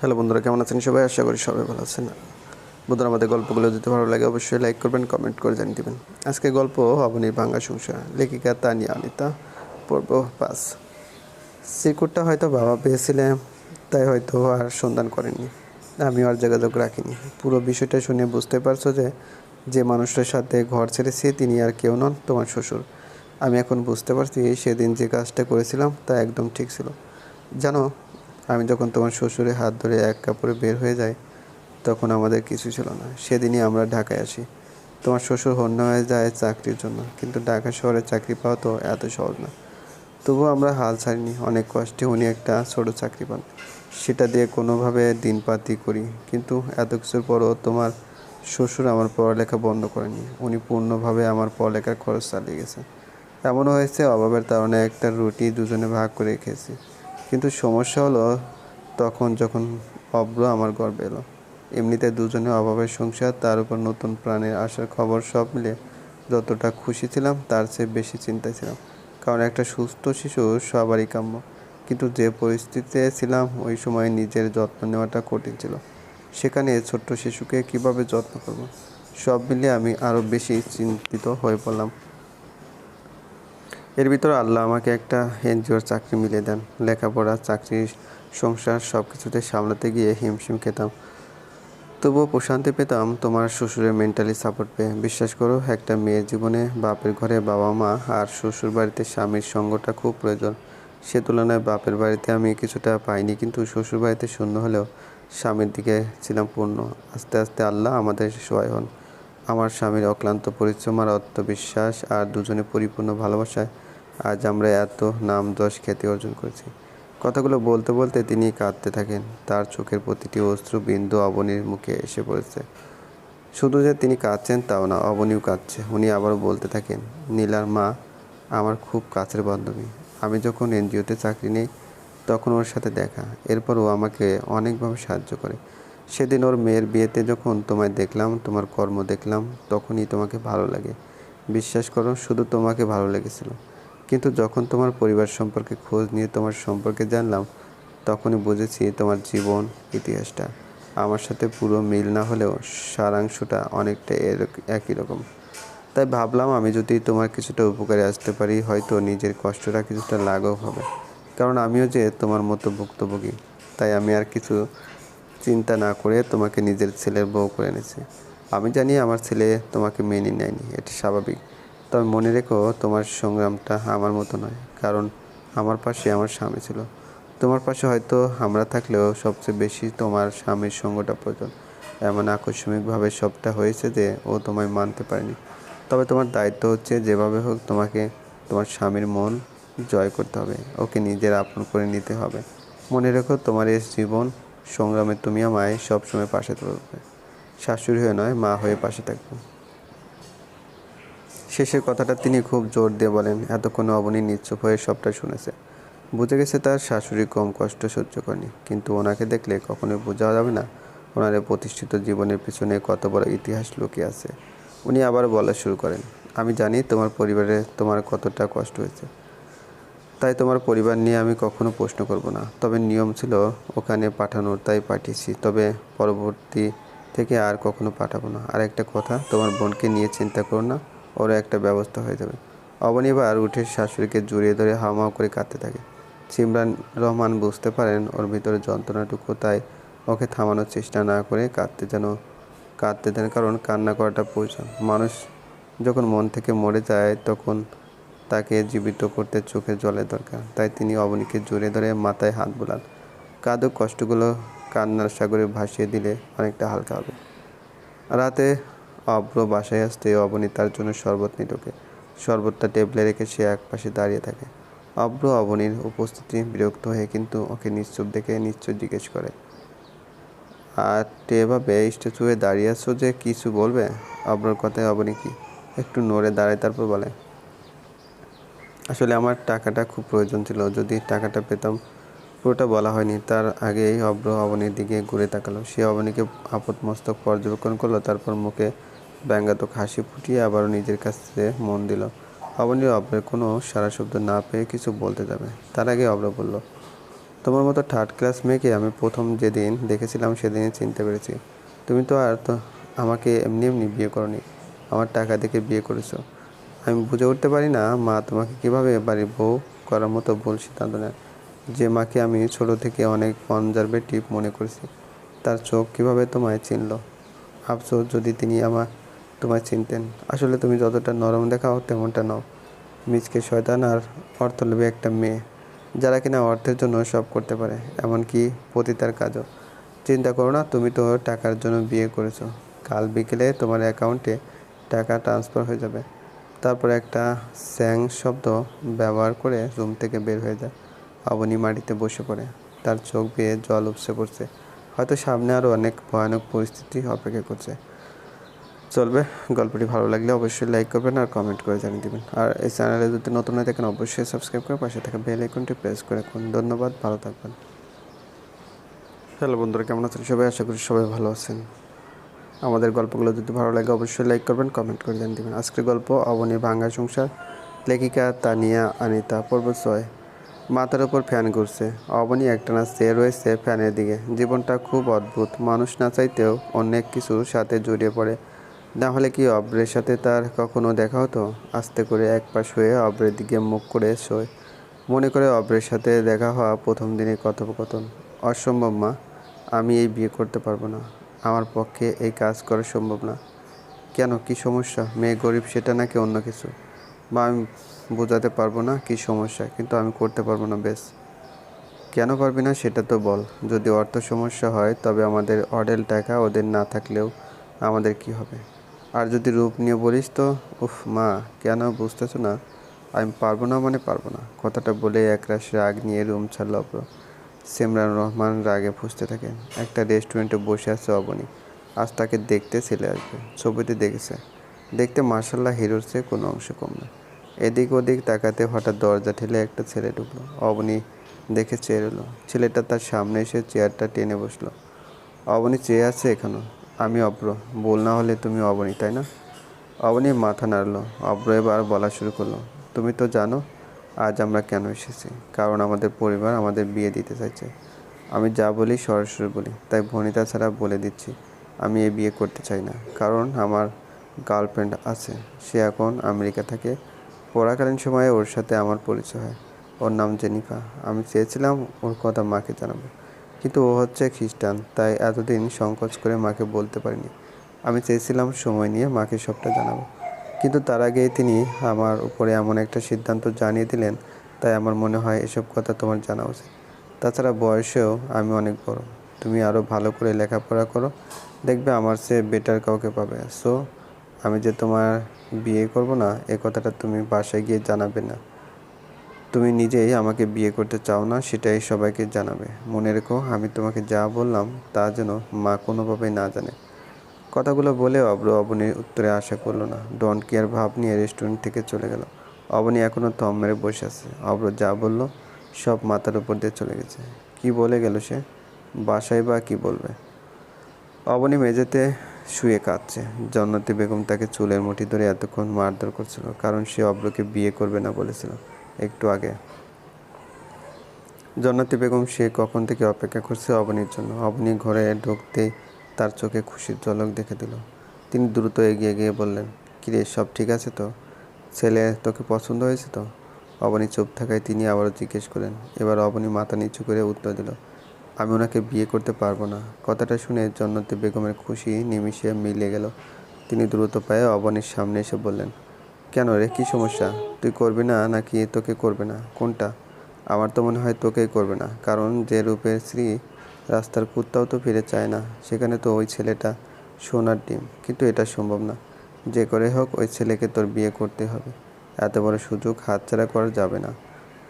Hello বন্ধুরা, কেমন আছেন সবাই? আশা করি সবাই ভালো আছেন। বন্ধুরা, আমাদের গল্পগুলো যদি ভালো লাগে, অবশ্যই লাইক করবেন কমেন্ট করে জানিয়ে দেবেন। আজকে গল্প অবনীর ভাঙ্গা সংসার। লেখিকা তানিয়া অনিতা, পর্ব পাস সিকুটটা হয়তো বাবা পেয়েছিলেন তাই হয়তো আর সন্ধান করেননি। আমি আর যোগাযোগ রাখিনি। পুরো বিষয়টা শুনে বুঝতে পারছ যে যে মানুষটার সাথে ঘর ছেড়েছি, তিনি আর কেউ নন, তোমার শ্বশুর। আমি এখন বুঝতে পারছি, সেদিন যে কাজটা করেছিলাম, তা একদম ঠিক ছিল। জানো আমি যখন তোমার শ্বশুরের হাত ধরে এক কাপড়ে বের হয়ে যাই, তখন আমাদের কিছু ছিল না। সেদিনই আমরা ঢাকায় আসি। তোমার শ্বশুর হন্য হয়ে যায় চাকরির জন্য, কিন্তু ঢাকা শহরে চাকরি পাওয়া তো এত সহজ না। তবুও আমরা হাল ছাড়িনি। অনেক কষ্টে উনি একটা ছোটো চাকরি পান। সেটা দিয়ে কোনোভাবে দিনপাতি করি। কিন্তু এত কিছুর পরও তোমার শ্বশুর আমার পড়ালেখা বন্ধ করেনি। উনি পূর্ণভাবে আমার পড়ালেখার খরচ চালিয়ে গেছে এমনও হয়েছে, অভাবের কারণে একটা রুটি দুজনে ভাগ করে খেয়েছি। কিন্তু সমস্যা হলো তখন যখন অব্র আমার গর্বে এলো। এমনিতে দুজনে অভাবের সংসার, তার উপর নতুন প্রাণের আসার খবর সব মিলে যতটা খুশি ছিলাম, তার চেয়ে বেশি চিন্তায় ছিলাম। কারণ একটা সুস্থ শিশু সবারই কাম্য। কিন্তু যে পরিস্থিতিতে ছিলাম, ওই সময় নিজের যত্ন নেওয়াটা কঠিন ছিল। সেখানে ছোট্ট শিশুকে কীভাবে যত্ন করব? সব মিলিয়ে আমি আরও বেশি চিন্তিত হয়ে পড়লাম। এর ভিতর আল্লাহ আমাকে একটা এনজিওর চাকরি মিলিয়ে দেন। লেখাপড়া, চাকরি, সংসার সব কিছুতে সামলাতে গিয়ে হিমশিম খেতাম। তবুও প্রশান্তি পেতাম তোমার শ্বশুরের মেন্টালি সাপোর্ট পেয়ে। বিশ্বাস করো, একটা মেয়ের জীবনে বাপের ঘরে বাবা মা আর শ্বশুর বাড়িতে স্বামীর সঙ্গটা খুব প্রয়োজন। সে তুলনায় বাপের বাড়িতে আমি কিছুটা পাইনি, কিন্তু শ্বশুর বাড়িতে শূন্য হলেও স্বামীর দিকে ছিলাম পূর্ণ। আস্তে আস্তে আল্লাহ আমাদের সহায় হন। আমার স্বামীর অক্লান্ত পরিশ্রম আর আত্মবিশ্বাস আর দুজনে পরিপূর্ণ ভালোবাসায় আজ আমরা এত নাম দশ খ্যাতি অর্জন করেছি। কথাগুলো বলতে বলতে তিনি কাঁদতে থাকেন। তার চোখের প্রতিটি অশ্রু বিন্দু অবনীর মুখে এসে পড়েছে। শুধু যে তিনি কাঁদছেন তাও না, অবনীও কাঁদছে। উনি আবারও বলতে থাকেন, নীলার মা, আমার খুব কাছের বান্ধবী। আমি যখন এনজিওতে চাকরি নেই, তখন ওর সাথে দেখা। এরপর ও আমাকে অনেকভাবে সাহায্য করে। সেদিন ওর মেয়ের বিয়েতে যখন তোমায় দেখলাম, তোমার কর্ম দেখলাম, তখনই তোমাকে ভালো লাগে। বিশ্বাস করো, শুধু তোমাকে ভালো লেগেছিল। কিন্তু যখন তোমার পরিবার সম্পর্কে খোঁজ নিয়ে তোমার সম্পর্কে জানলাম, তখনই বুঝেছি তোমার জীবন, ইতিহাসটা। আমার সাথে পুরো মিল না হলেও সারাংশটা অনেকটা একই রকম। তাই ভাবলাম আমি যদি তোমার কিছুটা উপকারে আসতে পারি, হয়তো নিজের কষ্টটা কিছুটা লাঘব হবে। কারণ আমিও যে তোমার মতো ভুক্তভোগী, তাই আমি আর কিছু চিন্তা না করে তোমাকে নিজের ছেলের বউ করে এনেছি। আমি জানি আমার ছেলে তোমাকে মেনে নেয়নি, এটা স্বাভাবিক। তবে মনে রেখো, তোমার সংগ্রামটা আমার মতো নয়, কারণ আমার পাশে আমার স্বামী ছিল। তোমার পাশে হয়তো আমরা থাকলেও সবচেয়ে বেশি তোমার স্বামীর সঙ্গটা প্রয়োজন। এমন আকস্মিকভাবে সবটা হয়েছে যে ও তোমায় মানতে পারেনি। তবে তোমার দায়িত্ব হচ্ছে যেভাবে হোক তোমাকে, তোমার স্বামীর মন জয় করতে হবে। ওকে নিজের আপন করে নিতে হবে। মনে রেখো, তোমার এই জীবন, সংগ্রামে তুমি আমায় সবসময় পাশে থাকবে। শাশুড়ি হয়ে নয়, মা হয়ে পাশে থাকবে। শেষের কথাটা তিনি খুব জোর দিয়ে বলেন, এতক্ষণ অবনী নিশ্চুপ হয়ে সবটা শুনেছে। বুঝে গেছে তার শাশুড়ি কম কষ্ট সহ্য করেনি, কিন্তু ওনাকে দেখলে কখনোই বোঝা যাবে না ওনার প্রতিষ্ঠিত জীবনের পিছনে কত বড় ইতিহাস লুকিয়ে আছে। উনি আবার বলা শুরু করেন, আমি জানি তোমার পরিবারে তোমার কতটা কষ্ট হয়েছে। তাই তোমার পরিবার নিয়ে আমি কখনো প্রশ্ন করব না। তবে নিয়ম ছিল ওখানে পাঠানোর, তাই পাঠিয়েছি। তবে পরবর্তী থেকে আর কখনো পাঠাবো না। আর একটা কথা, তোমার বোনকে নিয়ে চিন্তা করো না। ওরও একটা ব্যবস্থা হয়ে যাবে। অবনী এবার উঠে শাশুড়িকে জড়িয়ে ধরে হাওমাও করে কাঁদতে থাকে। সিমরান রহমান বুঝতে পারেন ওর ভিতরে যন্ত্রণাটুকু, তাই ওকে থামানোর চেষ্টা না করে কাঁদতে যেন, কাঁদতে দেন কারণ কান্না করাটা প্রয়োজন। মানুষ যখন মন থেকে মরে যায়, তখন তাকে জীবিত করতে চোখে জলের দরকার। তাই তিনি অবনীকে জড়িয়ে ধরে মাথায় হাত বোলান। কাদো কষ্টগুলো কান্নার সাগরে ভাসিয়ে দিলে অনেকটা হালকা হবে। রাতে অব্র বাসায় আসতে অবনী তার জন্য শরবত নিয়ে ঢোকে শরবতটা টেবিলে রেখে সে একপাশে দাঁড়িয়ে থাকে। অব্র অবনীর উপস্থিতি বিরক্ত হয়ে কিন্তু ওকে নিশ্চুপ দেখে নিশ্চয় জিজ্ঞেস করে, আর এভাবে স্ট্যাচু হয়ে দাঁড়িয়ে আছো যে কিছু বলবে? অব্রর কথায় অবনী কি, একটু নড়ে দাঁড়ায় তারপর বলে, আসলে আমার টাকাটা খুব প্রয়োজন ছিল। যদি টাকাটা পেতাম, পুরোটা বলা হয়নি। তার আগেই অব্র অবনীর দিকে ঘুরে তাকালো। সে অবনীকে আপদমস্তক পর্যবেক্ষণ করল, তারপর মুখে ব্যঙ্গাত্মক হাসি ফুটিয়ে আবারও নিজের কাছে মন দিল। অবনী অব্রের কোনো সারা শব্দ না পেয়ে কিছু বলতে যাবে। তার আগে অব্র বলল, তোমার মতো থার্ড ক্লাস মেয়েকে আমি প্রথম যেদিন দেখেছিলাম সেদিনই চিনতে পেরেছি। তুমি তো আর তো আমাকে এমনি এমনি বিয়ে করনি। আমার টাকা দেখে বিয়ে করেছ। আমি বুঝে উঠতে পারি না, মা তোমাকে কীভাবে বাড়ির বউ করার মতো ভুল সিদ্ধান্ত নেয়। যে মাকে আমি ছোট থেকে অনেক কনজারভেটিভ মনে করেছি, তার চোখ কীভাবে তোমায় চিনল? আফসোস যদি তিনি আমার তোমায় চিনতেন। আসলে তুমি যতটা নরম দেখাও, তেমনটা নাও। মিচকে শয়তান আর অর্থলোভী একটা মেয়ে, যারা কিনা অর্থের জন্য সব করতে পারে, এমনকি পতিতার কাজও। চিন্তা করো না, তুমি তো টাকার জন্য বিয়ে করেছ। কাল বিকেলে তোমার অ্যাকাউন্টে টাকা ট্রান্সফার হয়ে যাবে। তারপর একটা স্যাং শব্দ ব্যবহার করে রুম থেকে বের হয়ে যায়। অবনী মাটিতে বসে পড়ে। তার চোখ বেয়ে জল উপসে পড়ছে। হয়তো সামনে আরও অনেক ভয়ানক পরিস্থিতি অপেক্ষা করছে। চলবে। গল্পটি ভালো লাগলে অবশ্যই লাইক করবেন আর কমেন্ট করে জানিয়ে দেবেন। আর এই চ্যানেলে যদি নতুন হয়ে থাকেন, অবশ্যই সাবস্ক্রাইব করে পাশে থাকা বেল আইকনটি প্রেস করে রাখুন। ধন্যবাদ, ভালো থাকবেন। হ্যালো বন্ধুরা, কেমন আছেন? সবাই আশা করি সবাই ভালো আছেন। আমাদের গল্পগুলো যদি ভালো লাগে, অবশ্যই লাইক করবেন কমেন্ট করে জানিয়ে দেবেন। আজকের গল্প, অবনী ভাঙ্গা সংসার। লেখিকা তানিয়া আনিতা, পর্ব ছয়। মাথার ওপর ফ্যান ঘুরছে। অবনী একটানা চেয়ে রয়েছে ফ্যানের দিকে। জীবনটা খুব অদ্ভুত। মানুষ না চাইতেও অনেক কিছুর সাথে জড়িয়ে পড়ে। না হলে কি অব্রের সাথে তার কখনো দেখা হতো? আস্তে করে এক পাশ হয়ে অব্রের দিকে মুখ করে শোয়। মনে করে অব্রের সাথে দেখা হওয়া প্রথম দিনের কথোপকথন। অসম্ভব, মা। আমি এই বিয়ে করতে পারব না। আমার পক্ষে এই কাজ করা সম্ভব না। কেন? কি সমস্যা? মেয়ে গরিব, সেটা নাকি অন্য কিছু? বা আমি বোঝাতে পারব না কি সমস্যা, কিন্তু আমি করতে পারব না, বেশ। কেন পারবি না সেটা তো বল। যদি অর্থ সমস্যা হয়, তবে আমাদের অডেল টাকা ওদের না থাকলেও আমাদের কি হবে? আর যদি রূপ নিয়ে বলিস তো, উফ মা, কেন বুঝতেছো না? আমি পারব না মানে পারব না। কথাটা বলে এক একরাশ রাগ নিয়ে রুম ছাড়ল অপ্র। সেমরান রহমান রাগে ফুসতে থাকেন একটা রেস্টুরেন্টে বসে আছে অবনী। আজ তাকে দেখতে ছেলে আসবে। ছবিতে দেখেছে। দেখতে মার্শাল্লাহ হিরোর চেয়ে কোনো অংশ কম না। এদিক ওদিক তাকাতে হঠাৎ দরজা ঠেলে একটা ছেলে ঢুকলো। অবনী দেখে চেয়ে ছেলেটা তার সামনে এসে চেয়ারটা টেনে বসল। অবনী চেয়ে আছে এখনও। আমি অব্র। বল না হলে তুমি অবনী, তাই না? অবনী মাথা নাড়লো। অব্র এবার বলা শুরু করল, তুমি তো জানো আজ আমরা কেন এসেছি? কারণ আমাদের পরিবার আমাদের বিয়ে দিতে চাইছে। আমি যা বলি সরাসরি বলি, তাই ভনিতা ছাড়া বলে দিচ্ছি, আমি এ বিয়ে করতে চাই না। কারণ আমার গার্লফ্রেন্ড আছে, সে এখন আমেরিকা থাকে। পড়াকালীন সময়ে ওর সাথে আমার পরিচয় হয়। ওর নাম জেনিফা আমি চেয়েছিলাম ওর কথা মাকে জানাব। কিন্তু ও হচ্ছে খ্রিস্টান, তাই এতদিন সংকোচ করে মাকে বলতে পারিনি। আমি চেয়েছিলাম সময় নিয়ে মাকে সবটা জানাব। কিন্তু তার আগেই তিনি আমার উপরে এমন একটা সিদ্ধান্ত জানিয়ে দিলেন, তাই আমার মনে হয় এসব কথা তোমার জানা উচিত। তাছাড়া বয়সেও আমি অনেক বড়। তুমি আরও ভালো করে লেখাপড়া করো, দেখবে আমার চেয়ে বেটার কাউকে পাবে। সো আমি যে তোমার বিয়ে করব না, এ কথাটা তুমি বাসায় গিয়ে জানাবে না। তুমি নিজেই আমাকে বিয়ে করতে চাও না, সেটাই সবাইকে জানাবে। মনে রেখো, আমি তোমাকে যা বললাম তা যেন মা কোনোভাবেই না জানে। কথাগুলো বলে অব্র অবনীর উত্তরে আশা করল না। ডন কেয়ার ভাব নিয়ে রেস্টুরেন্ট থেকে চলে গেল। অবনী এখনও থম মেরে বসে আছে। অব্র যা বলল সব মাথার উপর দিয়ে চলে গেছে। কি বলে গেল সে? বাসায় বা কি বলবে? অবনী মেঝেতে শুয়ে কাঁদছে। জন্নতি বেগম তাকে চুলের মুঠি ধরে এতক্ষণ মারধর করছিল, কারণ সে অব্রকে বিয়ে করবে না বলেছিল। একটু আগে। জন্নতি বেগম সে কখন থেকে অপেক্ষা করছে অবনীর জন্য। অবনী ঘরে ঢুকতেই তার চোখে খুশির ঝলক দেখে দিল। তিনি দ্রুত এগিয়ে গিয়ে বললেন, কিরে, সব ঠিক আছে তো? ছেলে তোকে পছন্দ হয়েছে তো? অবনী চুপ থাকায় তিনি আবারও জিজ্ঞেস করেন এবার অবনী মাথা নিচু করে উত্তর দিল, আমি ওনাকে বিয়ে করতে পারব না। কথাটা শুনে জন্নতি বেগমের খুশি নিমিশে মিলে গেল। তিনি দ্রুত পায়ে অবনীর সামনে এসে বললেন কেন রে? কী সমস্যা? তুই করবি না নাকি তোকে করবে না? কোনটা? আমার তো মনে হয় তোকেই করবে না। কারণ যে রূপের স্ত্রী রাস্তার কুত্তাও তো ফিরে চায় না। সেখানে তো ওই ছেলেটা সোনার ডিম। কিন্তু এটা সম্ভব না। যে করে হোক, ওই ছেলেকে তোর বিয়ে করতে হবে। এত বড় সুযোগ হাতছাড়া করা যাবে না।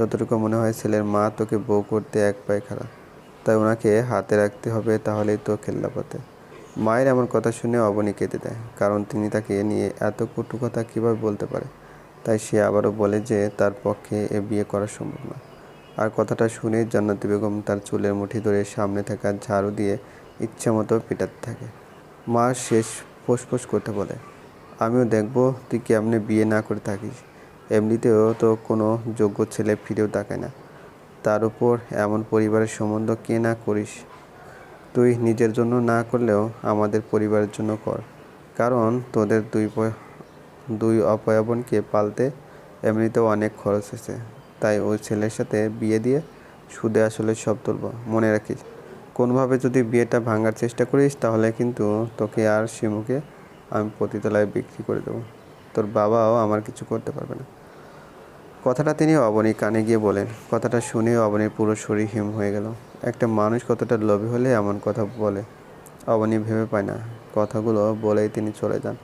যতটুকু মনে হয় ছেলের মা তোকে বউ করতে এক পায়ে খারাপ। তাই ওনাকে হাতে রাখতে হবে, তাহলেই তো খেল্লাপাতে মায়ের এমন কথা শুনে অবনী কেঁদে দেয়, কারণ তিনি তাকে নিয়ে এত কটু কথা কীভাবে বলতে পারে? তাই সে আবারও বলে যে তার পক্ষে এ বিয়ে করা সম্ভব না। আর কথাটা শুনে জান্নাতি বেগম তার চুলের মুঠি ধরে সামনে থাকা ঝাড়ু দিয়ে ইচ্ছে মতো পিটাতে থাকে। মা শেষ ফোসফোস করতে বলে, আমিও দেখব তুই কেমনে বিয়ে না করে থাকিস। এমনিতেও তো কোনো যোগ্য ছেলে ফিরেও তাকায় না। তার উপর এমন পরিবারের সম্বন্ধ কে না করিস? তুই নিজের জন্য না করলেও আমাদের পরিবারের জন্য কর। কারণ তোদের দুই দুই অপয়াবনকে পালতে এমনিতেও অনেক খরচ হয়েছে। তাই ওই ছেলের সাথে বিয়ে দিয়ে সুদে আসলে সব তুলব। মনে রাখিস, কোনোভাবে যদি বিয়েটা ভাঙার চেষ্টা করিস, তাহলে কিন্তু তোকে আর শিমুকে আমি পতিতলায় বিক্রি করে দেবো। তোর বাবাও আমার কিছু করতে পারবে না। কথাটা তিনি অবনী কানে গিয়ে বলেন। কথাটা শুনে অবনীর পুরো শরীর হিম হয়ে গেল। একটা মানুষ কতটা লোভী হলে এমন কথা বলে? অবনী ভেবে পায় না। কথাগুলো বলেই তিনি চলে যান।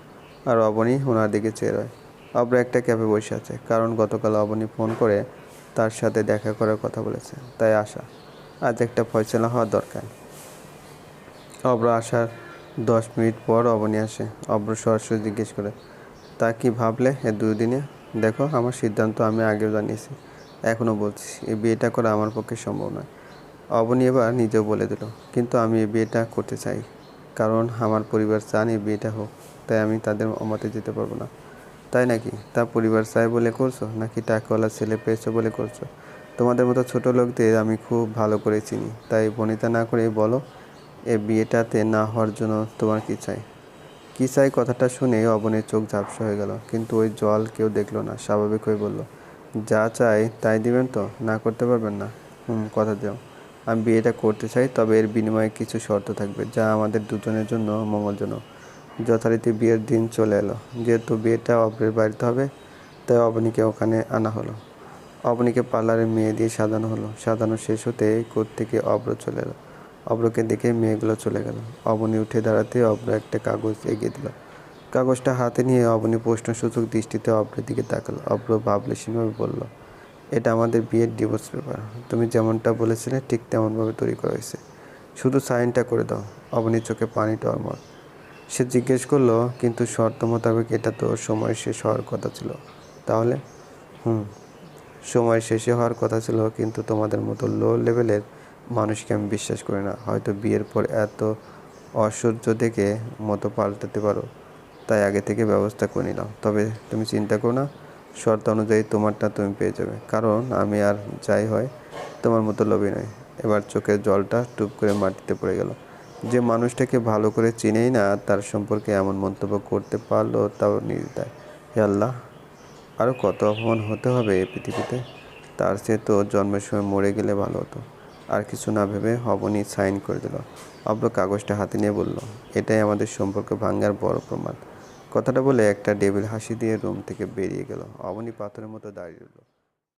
আর অবনী ওনার দিকে চেয়ে রয়। অব্র একটা ক্যাবে বসে আছে। কারণ গতকাল অবনী ফোন করে তার সাথে দেখা করার কথা বলেছে। তাই আশা আজ একটা ফয়সলা হওয়ার দরকার। অব্র আসার দশ মিনিট পর অবনী আসে। অব্র সরাসরি জিজ্ঞেস করে, তা কি ভাবলে এ দুদিনে? দেখো, আমার সিদ্ধান্ত আমি আগেও জানিয়েছি। এখনও বলছি, এই বিয়েটা করা আমার পক্ষে সম্ভব নয়। অবনী এবার নিজেও বলে দিল, কিন্তু আমি এই বিয়েটা করতে চাই, কারণ আমার পরিবার চান এই বিয়েটা হোক, তাই আমি তাদের অমতে যেতে পারব না। তাই নাকি? তা পরিবার চাই বলে করছ, নাকি টাকাওয়ালা ছেলে পেয়েছ বলে করছ? তোমাদের মতো ছোট লোকদের আমি খুব ভালো করে চিনি, তাই বনিতা না করে বলো এ বিয়েটাতে না হওয়ার জন্য তোমার কি চাই? কি চাই? কথাটা শুনে অবনের চোখ ঝাপসা হয়ে গেল, কিন্তু ওই জল কেউ দেখল না, স্বাভাবিক হয়ে বলল, যা চাই তাই দিবেন তো, না করতে পারবেন না? হুম, কথা দাও। আমি বিয়েটা করতে চাই, তবে এর বিনিময়ে কিছু শর্ত থাকবে যা আমাদের দুজনের জন্য মঙ্গলজনক। যথারীতি বিয়ের দিন চলে এলো। যেহেতু বিয়েটা অব্রের বাড়িতে হবে, তাই অবনীকে ওখানে আনা হলো। অবনীকে পার্লারে মেয়ে দিয়ে সাজানো হলো। সাজানো শেষ হতে কোথ থেকে অব্র চলে এলো। অব্রকে দেখে মেয়েগুলো চলে গেল। অবনী উঠে দাঁড়াতে অব্র একটা কাগজ এগিয়ে দিল। কাগজটা হাতে নিয়ে অবনী প্রশ্নসূচক দৃষ্টিতে অব্রের দিকে তাকালো। অব্র ভাবলে ভাবলেশীনভাবে বলল এটা আমাদের বিয়ের ডিভোর্স পেপার তুমি যেমনটা বলেছিলে, ঠিক তেমনভাবে তৈরি করা হয়েছে। শুধু সাইনটা করে দাও অবনীর চোখে পানি টলমল সে জিজ্ঞেস করল, কিন্তু শর্ত মোতাবেক এটা তো সময় শেষ হওয়ার কথা ছিল। তাহলে? হুম, সময় শেষে হওয়ার কথা ছিল, কিন্তু তোমাদের মতো লো লেভেলের মানুষকে আমি বিশ্বাস করি না। হয়তো বিয়ের পর এত অসহ্য দেখে মতো পাল্টাতে পারো। তাই আগে থেকে ব্যবস্থা করে নিলাম। তবে তুমি চিন্তা করো না শর্ত অনুযায়ী তোমারটা তুমি পেয়ে যাবে। কারণ আমি আর যাই হয়, তোমার মতো লোভী নয় এবার চোখের জলটা টুপ করে মাটিতে পড়ে গেল। যে মানুষটাকে ভালো করে চিনেই না, তার সম্পর্কে এমন মন্তব্য করতে পারল, তাও নির্দায়। হে আল্লাহ আরও কত অপমান হতে হবে এই পৃথিবীতে? তার সে তো জন্মের সময় মরে গেলে ভালো হতো। আর কিছু না ভেবে হবনি সাইন করে দিল। অব্র কাগজটা হাতে নিয়ে বলল, এটাই আমাদের সম্পর্ক ভাঙ্গার বড় প্রমাণ। কথাটা বলে একটা ডেবিল হাসি দিয়ে রুম থেকে বেরিয়ে গেল। অবনী পাথরের মতো দাঁড়িয়ে রইল।